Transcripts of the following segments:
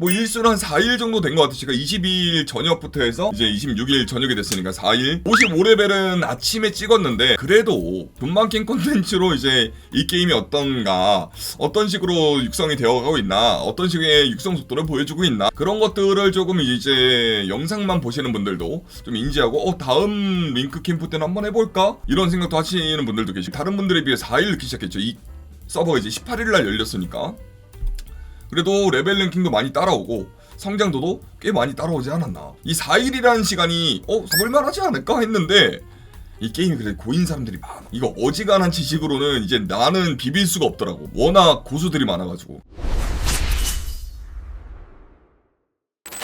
뭐 일수는 한 4일 정도 된 것 같아요. 제가 22일 저녁부터 해서 이제 26일 저녁이 됐으니까 4일. 55레벨은 아침에 찍었는데 그래도 분만킹 콘텐츠로 이제 이 게임이 어떤가, 어떤 식으로 육성이 되어가고 있나, 어떤 식의 육성 속도를 보여주고 있나 그런 것들을 조금 이제 영상만 보시는 분들도 좀 인지하고 어 다음 링크 캠프 때는 한번 해볼까 이런 생각도 하시는 분들도 계시고 다른 분들에 비해 4일 늦기 시작했죠. 이 서버가 이제 18일 날 열렸으니까. 그래도 레벨 랭킹도 많이 따라오고 성장도도 꽤 많이 따라오지 않았나. 이 4일이라는 시간이 어 써볼만하지 않을까 했는데 이 게임이 그래 고인 사람들이 많아. 이거 어지간한 지식으로는 이제 나는 비빌 수가 없더라고. 워낙 고수들이 많아가지고.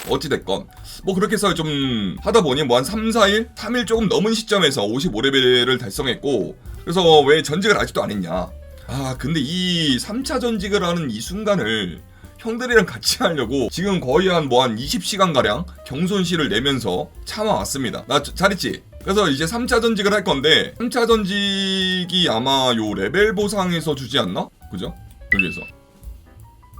어찌됐건 뭐 그렇게 해서 좀 하다 보니 뭐 한 3, 4일? 3일 조금 넘은 시점에서 55레벨을 달성했고 그래서 왜 전직을 아직도 안 했냐 아 근데 이 3차 전직을 하는 이 순간을 형들이랑 같이 하려고 지금 거의 한 뭐 한 20시간 가량 경손실을 내면서 참아왔습니다. 나 자- 잘했지? 그래서 이제 3차 전직을 할 건데 3차 전직이 아마 요 레벨 보상에서 주지 않나? 그죠? 여기에서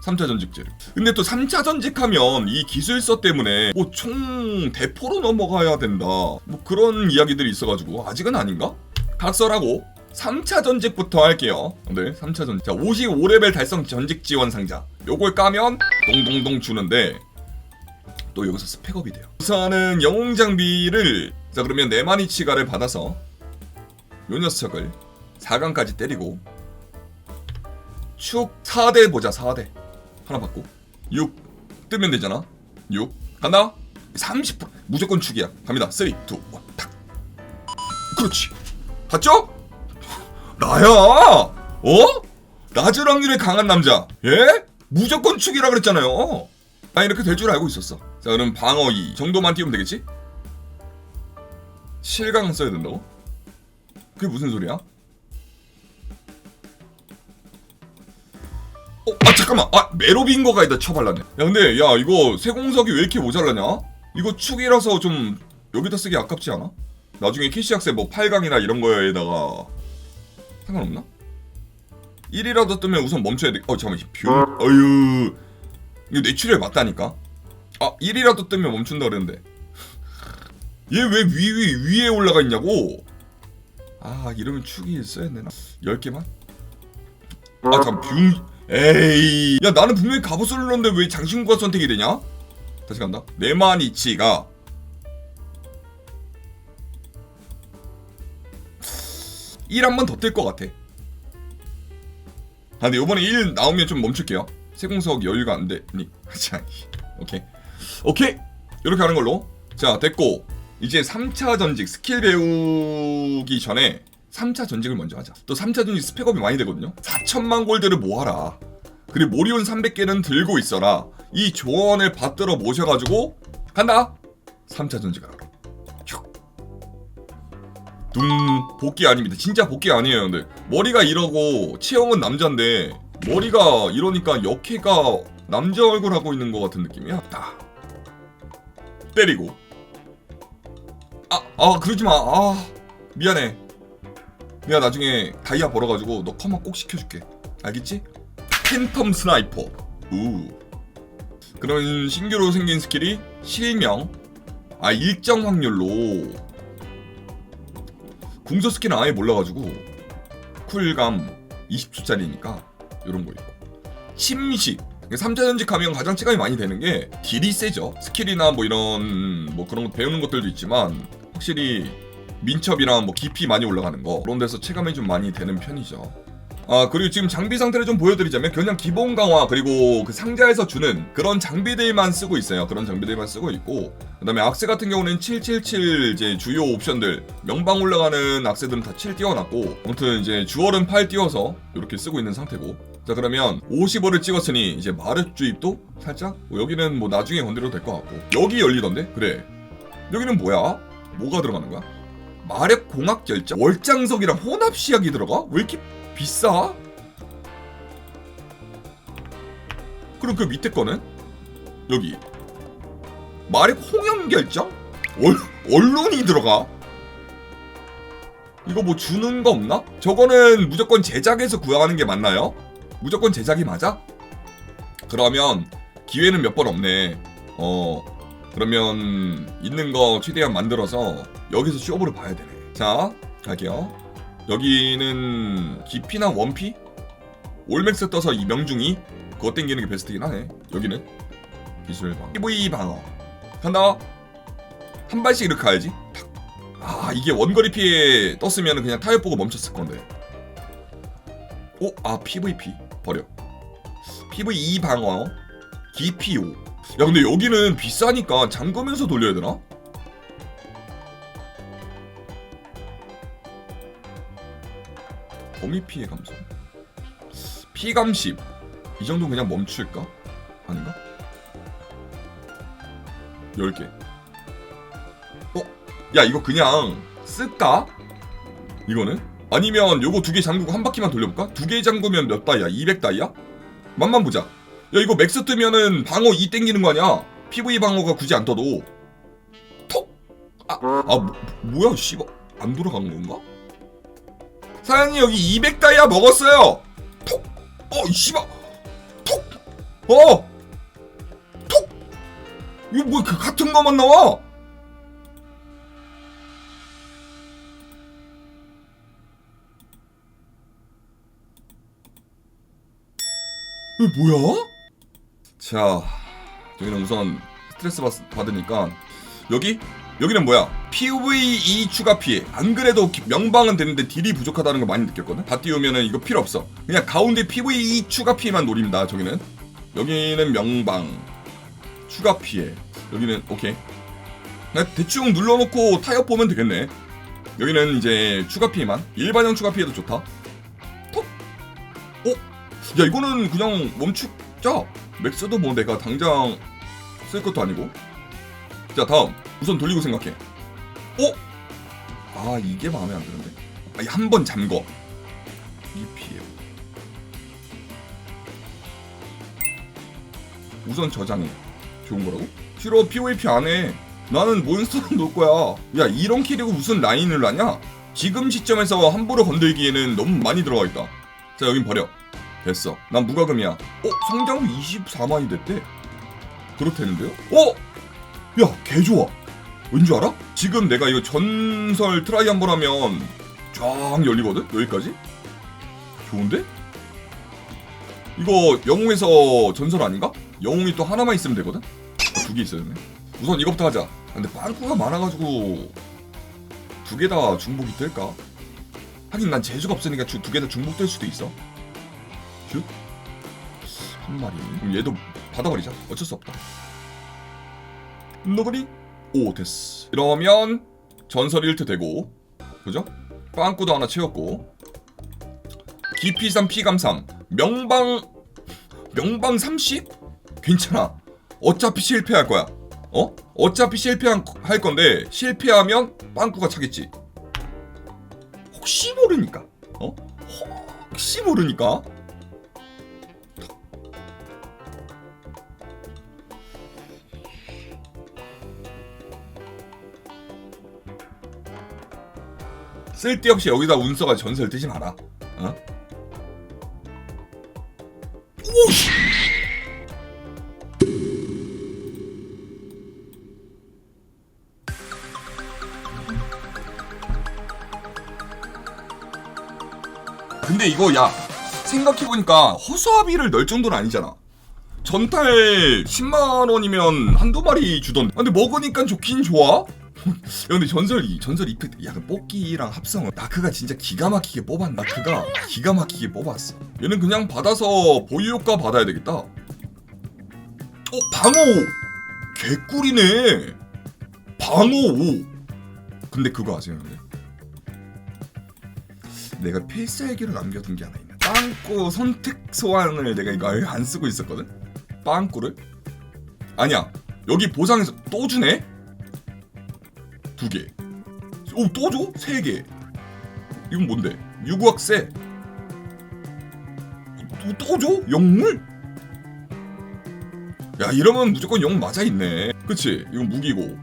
3차 전직제를. 근데 또 3차 전직하면 이 기술서 때문에 뭐 총 대포로 넘어가야 된다. 뭐 그런 이야기들이 있어가지고 아직은 아닌가? 각설하고 3차 전직부터 할게요. 네, 3차 전직. 자, 55레벨 달성 전직 지원 상자. 요걸 까면 동동동 주는데 또 여기서 스펙업이 돼요. 우선은 영웅 장비를 자 그러면 네마니치가를 받아서 요 녀석을 4강까지 때리고 축 4대 보자 4대. 하나 받고 6 뜨면 되잖아. 6 간다. 30% 무조건 축이야. 갑니다. 3 2 1 탁. 그렇지. 봤죠? 나야! 어? 낮은 확률의 강한 남자. 예? 무조건 축이라 그랬잖아요 나 이렇게 될 줄 알고 있었어 자 그럼 방어 2 정도만 띄우면 되겠지? 실강 써야 된다고? 그게 무슨 소리야? 어, 아 잠깐만, 아 메로빈 거가 에다 쳐발랐네. 야 근데 야 이거 세공석이 왜 이렇게 모자라냐? 이거 축이라서 좀 여기다 쓰기 아깝지 않아? 나중에 캐시 학세 뭐 8강이나 이런 거에다가 상관없나? 1이라도 뜨면 우선 멈춰야 돼. 어 잠깐만, 뷰. 어유, 이거 내추럴 맞다니까. 아 1이라도 뜨면 멈춘다 그랬는데. 얘 왜 위, 위, 위에 올라가 있냐고? 아 이러면 축이 써야 되나? 10개만? 아 잠깐 뷰 에이 야 나는 분명히 갑옷을 눌렀는데 왜 장신구가 선택이 되냐? 다시 간다 네마니치가 일 한 번 더 뜰 것 같아 아 근데 요번에 1 나오면 좀 멈출게요 세공석 여유가 안 되니 자 오케이 오케이 이렇게 하는 걸로 자 됐고 이제 3차 전직 스킬 배우기 전에 3차 전직을 먼저 하자. 또 3차 전직 스펙업이 많이 되거든요. 4천만 골드를 모아라. 그리고 모리온 300개는 들고 있어라. 이 조언을 받들어 모셔가지고 간다. 3차 전직을 하러. 슉. 둥 복귀 아닙니다. 진짜 복귀 아니에요. 근데 머리가 이러고 체형은 남잔데 머리가 이러니까 역해가 남자 얼굴 하고 있는 것 같은 느낌이야. 딱 때리고 아, 아 그러지 마. 아 미안해. 내가 나중에 다이아 벌어가지고 너 커마 꼭 시켜줄게. 알겠지? 팬텀 스나이퍼. 우. 그런 신규로 생긴 스킬이 실명. 아 일정 확률로. 궁서 스킬은 아예 몰라가지고 쿨감 20초짜리니까 이런 거 있고. 침식. 3차 전직 하면 가장 체감이 많이 되는 게 딜이 세죠. 스킬이나 뭐 이런 뭐 그런 거 배우는 것들도 있지만 확실히 민첩이랑 뭐 깊이 많이 올라가는 거 그런 데서 체감이 좀 많이 되는 편이죠. 아 그리고 지금 장비 상태를 좀 보여드리자면 그냥 기본 강화 그리고 그 상자에서 주는 그런 장비들만 쓰고 있어요. 그런 장비들만 쓰고 있고 그 다음에 악세 같은 경우는 777 이제 주요 옵션들 명방 올라가는 악세들은 다 7 띄워놨고 아무튼 이제 주얼은 8 띄워서 이렇게 쓰고 있는 상태고 자 그러면 55를 찍었으니 이제 마력 주입도 살짝 뭐 여기는 뭐 나중에 건드려도 될 것 같고 여기 열리던데? 그래. 여기는 뭐야? 뭐가 들어가는 거야? 마력 공학 결정? 월장석이랑 혼합 시약이 들어가? 왜 이렇게 비싸 그럼 그 밑에 거는 여기 마력 홍영 결정 월 언론이 들어가 이거 뭐 주는 거 없나? 저거는 무조건 제작에서 구하는 게 맞나요? 무조건 제작이 맞아? 그러면 기회는 몇 번 없네. 어 그러면 있는 거 최대한 만들어서 여기서 쇼부를 봐야 되네. 자 갈게요. 여기는 기피나 원피? 올맥스 떠서 이 명중이 그거 땡기는 게 베스트긴 하네. 여기는 기술 방어. PV 방어. 간다. 한 발씩 이렇게 가야지. 탁. 아 이게 원거리 피해 떴으면 그냥 타협 보고 멈췄을 건데. 오, 아 PVP 버려. PV2 방어, 기피오. 야 근데 여기는 비싸니까 잠그면서 돌려야 되나? 범위 피해 감소. 피감십. 이 정도 그냥 멈출까? 아닌가? 10개. 어? 야 이거 그냥 쓸까? 이거는? 아니면 요거 두 개 잠그고 한 바퀴만 돌려볼까? 두 개 잠그면 몇 다이야? 200 다이야? 맛만 보자. 야 이거 맥스 뜨면은 방어 2 땡기는 거 아니야? PV 방어가 굳이 안 떠도 톡! 아, 아 뭐, 뭐야 씨발 안 돌아간 건가? 사장님 여기 200 다이아 먹었어요. 톡! 어, 이 씨발. 톡! 어! 톡! 이거 뭐그 같은 거만 나와? 이게 뭐야? 자, 저희는 우선 스트레스 받, 받으니까 여기 여기는 뭐야? PVE 추가 피해. 안 그래도 기- 명방은 되는데 딜이 부족하다는 걸 많이 느꼈거든. 다 띄우면은 이거 필요 없어. 그냥 가운데 PVE 추가 피해만 노립니다. 저기는 여기는 명방 추가 피해. 여기는 오케이. 그냥 대충 눌러놓고 타협 보면 되겠네. 여기는 이제 추가 피해만. 일반형 추가 피해도 좋다. 톡. 오. 야 이거는 그냥 멈추자. 맥스도 뭐 내가 당장 쓸 것도 아니고. 자 다음 우선 돌리고 생각해. 어? 아 이게 마음에 안 드는데. 아니 한번 잠궈. 이 피해. 우선 저장해. 좋은 거라고? 싫어 PVP 안 해. 나는 몬스터로 놀 거야. 야 이런 키리고 무슨 라인을 하냐? 지금 시점에서 함부로 건들기에는 너무 많이 들어가 있다. 자 여긴 버려. 됐어. 난 무과금이야. 어 성장 24만이 됐대. 그렇다는데요? 어? 야, 개 좋아. 왠 줄 알아? 지금 내가 이거 전설 트라이 한 번 하면 쫙 열리거든? 여기까지? 좋은데? 이거 영웅에서 전설 아닌가? 영웅이 또 하나만 있으면 되거든? 두개 있어야 되네. 우선 이거부터 하자. 근데 빵꾸가 많아가지고 두 개 다 중복이 될까? 하긴 난 재주가 없으니까 두 개 다 중복될 수도 있어. 슛? 한 마리. 그럼 얘도 받아버리자. 어쩔 수 없다. 노그리? 오 됐어 이러면 전설 1트 되고 그죠? 빵꾸도 하나 채웠고 기피 3 피감 3 명방 명방 30? 괜찮아 어차피 실패할 거야 어? 어차피 실패할 건데 실패하면 빵꾸가 차겠지 혹시 모르니까 어? 혹시 모르니까 쓸데없이 여기다 운서가 전설 뜨지 마라. 어? 근데 이거 야 생각해보니까 허수아비를 널 정도는 아니잖아. 전탈 10만 원이면 한두 마리 주던. 근데 먹으니까 좋긴 좋아. 야, 근데 전설 이 전설 이펙트 약간 뽑기랑 합성을 나크가 진짜 기가 막히게 뽑았 나크가 기가 막히게 뽑았어. 얘는 그냥 받아서 보유 효과 받아야 되겠다. 어 방어 개꿀이네. 방어 5 근데 그거 아세요 근데 내가 필살기로 남겨둔 게 하나 있네. 빵꾸 선택 소환을 내가 이거 아예 안 쓰고 있었거든? 빵꾸를? 아니야. 여기 보상에서 또 주네 두 개. 오, 또 줘? 세 개. 이건 뭔데? 유구학세. 또, 또 줘? 영물? 야, 이러면 무조건 영 맞아 있네. 그치? 이건 무기고.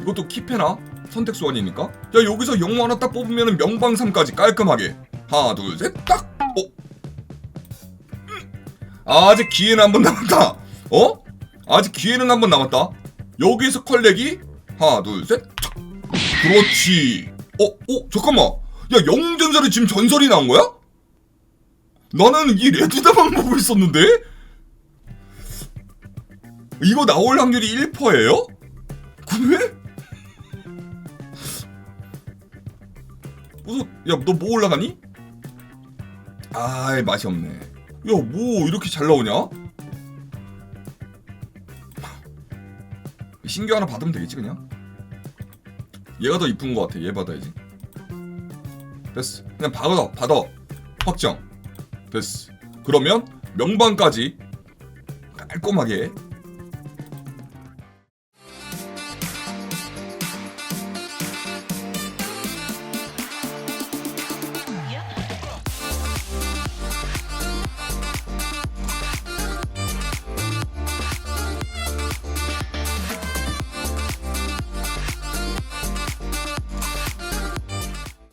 이것도 키페나? 선택 소환이니까. 야, 여기서 영 하나 딱 뽑으면 명방삼까지 깔끔하게. 하나, 둘, 셋, 딱! 어? 음. 아직 기회는 한 번 남았다. 어? 아직 기회는 한 번 남았다. 여기서 컬렉이 하나 둘 셋. 탁. 그렇지. 어, 어, 잠깐만. 야, 영전설에 지금 전설이 나온 거야? 나는 이 레드다만 보고 있었는데? 이거 나올 확률이 1%예요? 그래? 무슨 야너 뭐 올라가니? 아이 맛이 없네. 야 뭐 이렇게 잘 나오냐? 신규 하나 받으면 되겠지 그냥. 얘가 더 이쁜 것 같아. 얘 받아야지. 됐어. 그냥 받아 받아. 확정. 됐어. 그러면 명반까지 깔끔하게